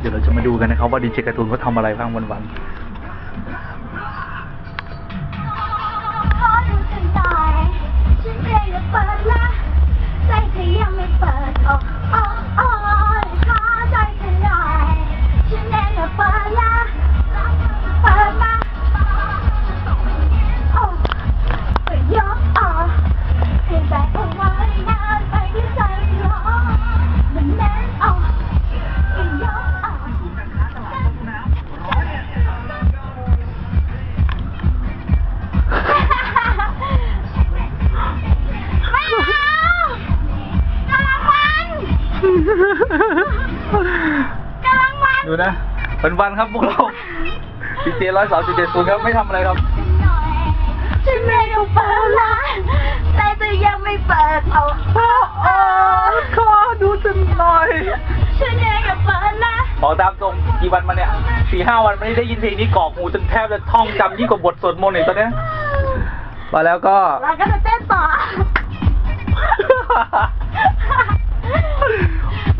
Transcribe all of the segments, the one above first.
เดี๋ยวเราจะมาดูกันนะครับว่าดีเจการ์ตูนเขาทำอะไรบ้างวันขอ กำลังมันๆดูนะวันวันๆครับพวกเราดีเจร้อยสามสิบเจ็ดศูนย์ครับไม่ทำอะไรครับฉันไม่ได้เปิดร้านแต่จะยังไม่เปิดเอาโอ้โอ้ขอดูฉันหน่อยฉันเองก็เปิดละบอกตามตรงกี่วันมาเนี่ยสี่ห้าวันไม่ได้ยินเพลงนี้กรอกหูจนแทบจะท่องจำยิ่งกว่าบทสวดมนต์อีกตอนเนี้ยมาแล้วก็เราก็จะเต้นต่อ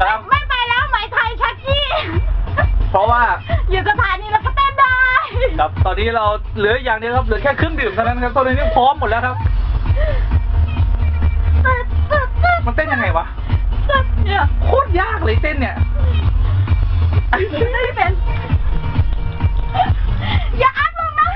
ครับ ไม่ไปแล้วไหมไทยชักกี้ เพราะว่าอยู่สถานีแล้วก็เต้นได้ครับตอนนี้เราเหลืออย่างเดียวครับเหลือแค่เครื่งดื่มเท่านั้นครับตอนนี้พร้อมหมดแล้วครับ มันเต้นยังไงวะเนี่ยโคตรยากเลยเต้นเนี่ยไม่เป็น อย่าอัพลงนะ